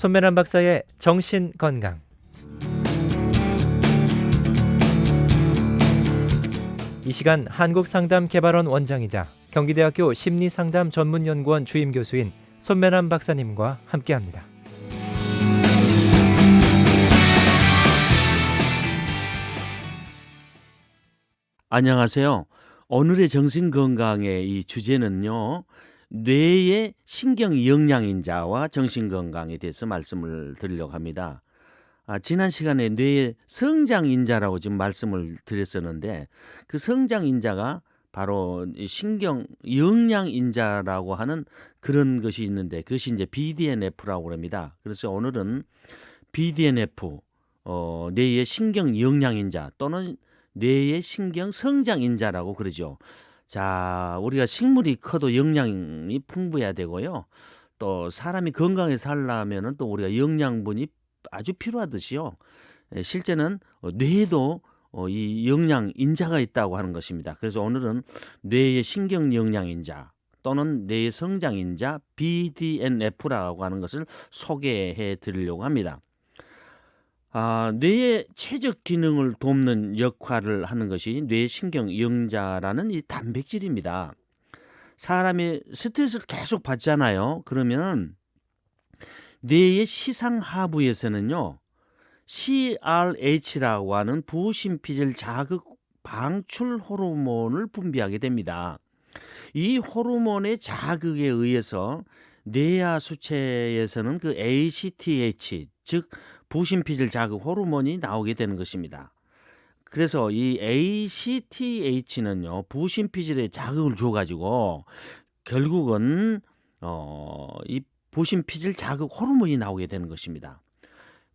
손면한 박사의 정신 건강. 이 시간 한국상담개발원 원장이자 경기대학교 심리상담 전문연구원 주임 교수인 손면한 박사님과 함께합니다. 안녕하세요. 오늘의 정신 건강의 이 주제는요. 뇌의 신경 영양인자와 정신 건강에 대해서 말씀을 드리려고 합니다. 아, 지난 시간에 뇌의 성장인자라고 지금 말씀을 드렸었는데 그 성장인자가 바로 이 신경 영양인자라고 하는 그런 것이 있는데 그것이 이제 BDNF라고 합니다. 그래서 오늘은 BDNF 어, 뇌의 신경 영양인자 또는 뇌의 신경 성장인자라고 그러죠. 자, 우리가 식물이 커도 영양이 풍부해야 되고요. 또 사람이 건강히 살려면은 또 우리가 영양분이 아주 필요하듯이요. 예, 실제는 어, 뇌에도 어, 이 영양 인자가 있다고 하는 것입니다. 그래서 오늘은 뇌의 신경 영양 인자 또는 뇌의 성장 인자 BDNF라고 하는 것을 소개해 드리려고 합니다. 아, 뇌의 최적 기능을 돕는 역할을 하는 것이 뇌신경 영자라는 이 단백질입니다. 사람이 스트레스를 계속 받잖아요. 그러면 뇌의 시상 하부에서는요. CRH라고 하는 부신피질 자극 방출 호르몬을 분비하게 됩니다. 이 호르몬의 자극에 의해서 뇌하 수체에서는 그 ACTH 즉 부신피질 자극 호르몬이 나오게 되는 것입니다. 그래서 이 ACTH는요 부신피질에 자극을 줘가지고 결국은 어, 이 부신피질 자극 호르몬이 나오게 되는 것입니다.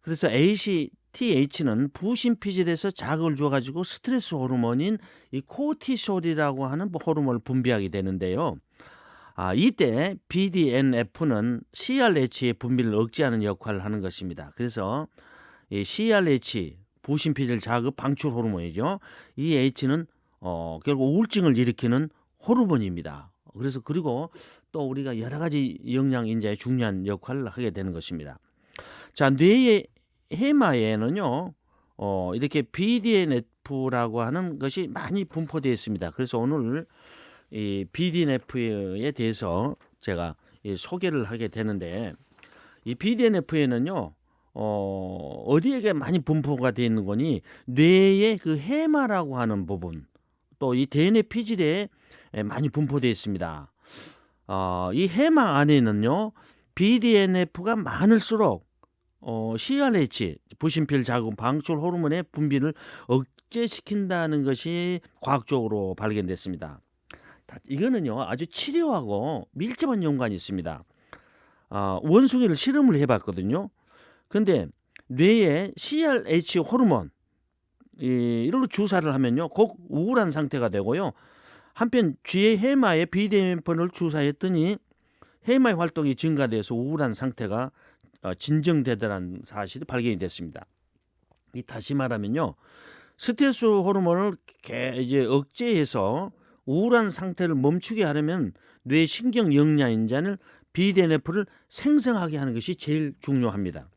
그래서 ACTH는 부신피질에서 자극을 줘가지고 스트레스 호르몬인 이 코티솔이라고 하는 뭐 호르몬을 분비하게 되는데요. 아, 이때 BDNF는 CRH의 분비를 억제하는 역할을 하는 것입니다. 그래서 이 CRH 부신피질 자극 방출 호르몬이죠. 이 H는 어, 결국 우울증을 일으키는 호르몬입니다. 그래서 그리고 또 우리가 여러 가지 영양 인자에 중요한 역할을 하게 되는 것입니다. 자, 뇌의 해마에는요. 어, 이렇게 BDNF라고 하는 것이 많이 분포되어 있습니다. 그래서 오늘 이 BDNF에 대해서 제가 이 소개를 하게 되는데 이 BDNF에는요. 어, 어디에 많이 분포가 되어 있는 거니 뇌의 그 해마라고 하는 부분 또이 대뇌 피질에 많이 분포되어 있습니다. 어, 이 해마 안에는요. BDNF가 많을수록 어, CRH 부신필 자극 방출 호르몬의 분비를 억제시킨다는 것이 과학적으로 발견됐습니다. 다- 이거는요 아주 치료하고 밀접한 연관이 있습니다. 아, 원숭이를 실험을 해봤거든요. 근데 뇌에 CRH 호르몬 이, 이걸로 주사를 하면요 곧 우울한 상태가 되고요. 한편 쥐의 해마에 BDNF를 주사했더니 해마의 활동이 증가돼서 우울한 상태가 어, 진정되더라는 사실이 발견이 됐습니다. 이 다시 말하면요 스트레스 호르몬을 개- 이제 억제해서 우울한 상태를 멈추게 하려면 뇌 신경 영양 인자는 BDNF를 생성하게 하는 것이 제일 중요합니다.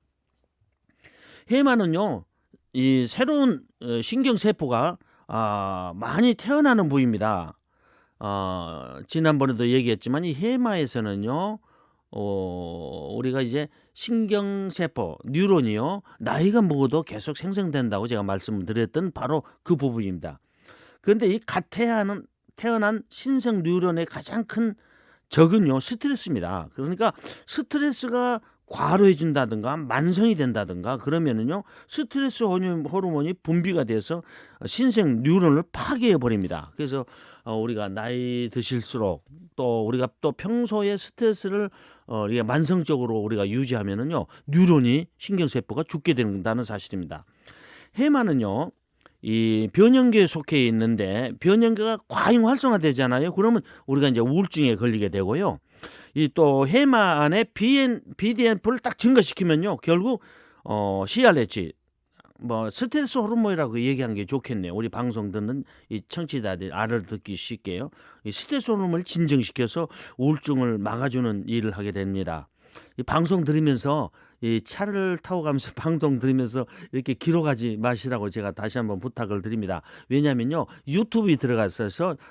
해마는요, 이 새로운 어, 신경 세포가 아, 많이 태어나는 부위입니다. 어, 지난번에도 얘기했지만 이 해마에서는요, 어, 우리가 이제 신경세포, 뉴런이요, 나이가 먹어도 계속 생성된다고 제가 말씀을 드렸던 바로 그 부분입니다. 그런데 이갓 태어나는 태어난 신생 뉴런의 가장 큰 적은요 스트레스입니다. 그러니까 스트레스가 과로해진다든가 만성이 된다든가 그러면은요 스트레스 호르몬- 호르몬이 분비가 돼서 신생 뉴런을 파괴해 버립니다. 그래서 어, 우리가 나이 드실수록 또 우리가 또 평소에 스트레스를 어, 우리가 만성적으로 우리가 유지하면은요 뉴런이 신경세포가 죽게 된다는 사실입니다. 해마는요 이 변형계에 속해 있는데 변형계가 과잉 활성화되잖아요. 그러면 우리가 이제 우울증에 걸리게 되고요. 이 또 해마 안에 BN, BDNF를 딱 증가시키면요. 결국 어 CRH 뭐 스트레스 호르몬이라고 얘기하는 게 좋겠네요. 우리 방송 듣는 이 청취자들 알을 듣기 쉽게요. 이 스트레스 호르몬을 진정시켜서 우울증을 막아주는 일을 하게 됩니다. 이 방송 들으면서 이 차를 타고 가면서 방송 들으면서 이렇게 기록하지 마시라고 제가 다시 한번 부탁을 드립니다. 왜냐면요. 유튜브에 들어가서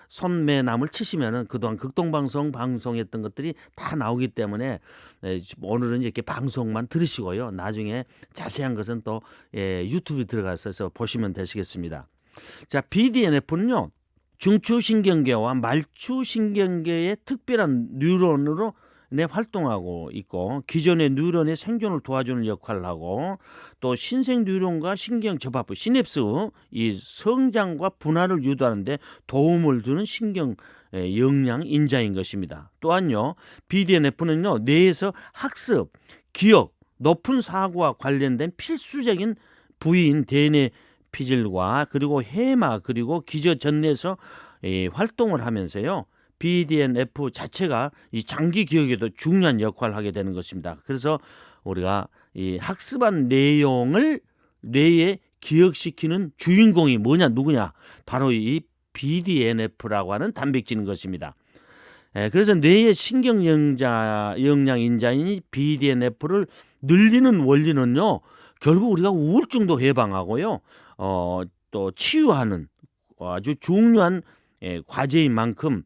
손매남을 치시면은 그동안 극동방송 방송했던 것들이 다 나오기 때문에 에, 오늘은 이렇게 방송만 들으시고요. 나중에 자세한 것은 또 예, 유튜브에 들어가서 보시면 되시겠습니다. 자, BDNF는요. 중추신경계와 말추신경계의 특별한 뉴런으로 내 활동하고 있고 기존의 뉴런의 생존을 도와주는 역할을 하고 또 신생 뉴런과 신경 접합부 시냅스 이 성장과 분할을 유도하는데 도움을 주는 신경 에, 영양 인자인 것입니다. 또한요 BDNF는요 뇌에서 학습, 기억, 높은 사고와 관련된 필수적인 부위인 대뇌 피질과 그리고 해마 그리고 기저 전내에서 이 활동을 하면서요. BDNF 자체가 이 장기 기억에도 중요한 역할을 하게 되는 것입니다. 그래서 우리가 이 학습한 내용을 뇌에 기억시키는 주인공이 뭐냐 누구냐 바로 이 BDNF라고 하는 단백질인 것입니다. 예, 그래서 뇌의 신경 영자 영양 인자인 BDNF를 늘리는 원리는요. 결국 우리가 우울증도 예방하고요. 어, 또 치유하는 아주 중요한 예, 과제인 만큼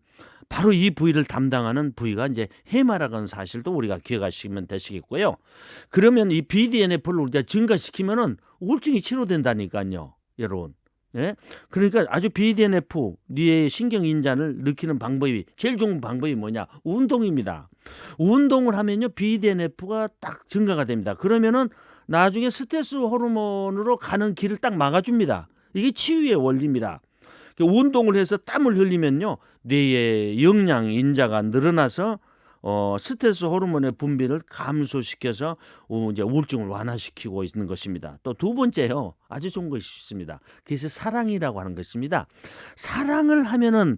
바로 이 부위를 담당하는 부위가 이제 해마라는 사실도 우리가 기억하시면 되시겠고요. 그러면 이 BDNF를 우리가 증가시키면은 우울증이 치료된다니까요, 여러분. 예? 그러니까 아주 BDNF 뇌의 신경 인자를 느끼는 방법이 제일 좋은 방법이 뭐냐? 운동입니다. 운동을 하면요 BDNF가 딱 증가가 됩니다. 그러면은 나중에 스트레스 호르몬으로 가는 길을 딱 막아줍니다. 이게 치유의 원리입니다. 그 운동을 해서 땀을 흘리면요 뇌의 영양 인자가 늘어나서 어, 스트레스 호르몬의 분비를 감소시켜서 어, 이제 우울증을 완화시키고 있는 것입니다. 또 두 번째요 아주 좋은 것이 있습니다. 그것이 사랑이라고 하는 것입니다. 사랑을 하면은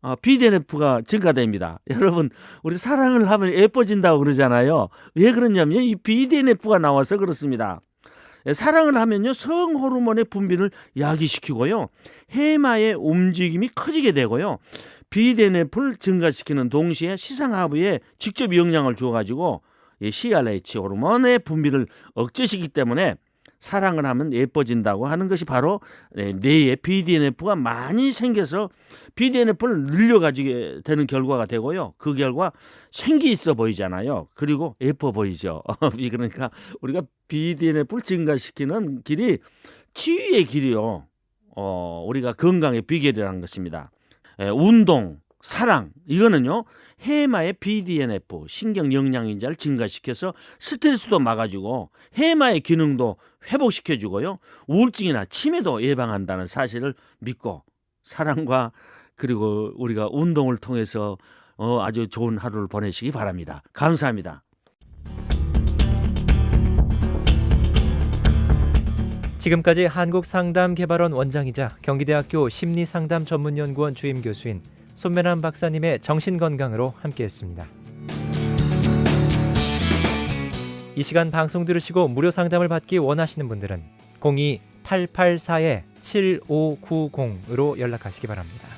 어, BDNF가 증가됩니다. 여러분, 우리 사랑을 하면 예뻐진다고 그러잖아요. 왜 그러냐면 이 BDNF가 나와서 그렇습니다. 예, 사랑을 하면요 성 호르몬의 분비를 야기시키고요 해마의 움직임이 커지게 되고요 BDNF를 증가시키는 동시에 시상하부에 직접 영향을 주어가지고 이 CRH 호르몬의 분비를 억제시키기 때문에 사랑을 하면 예뻐진다고 하는 것이 바로 네, 뇌에 BDNF가 많이 생겨서 BDNF를 늘려가지게 되는 결과가 되고요. 그 결과 생기 있어 보이잖아요. 그리고 예뻐 보이죠. 이 그러니까 우리가 BDNF를 증가시키는 길이 치유의 길이요. 어, 우리가 건강의 비결이라는 것입니다. 에, 운동, 사랑 이거는요 해마의 BDNF 신경 영양인자를 증가시켜서 스트레스도 막아주고 해마의 기능도 회복시켜주고요 우울증이나 치매도 예방한다는 사실을 믿고 사랑과 그리고 우리가 운동을 통해서 어, 아주 좋은 하루를 보내시기 바랍니다. 감사합니다. 지금까지 한국상담개발원 원장이자 경기대학교 심리상담 전문연구원 주임 교수인 손면한 박사님의 정신건강으로 함께했습니다. 이 시간 방송 들으시고 무료 상담을 받기 원하시는 분들은 02-884-7590으로 연락하시기 바랍니다.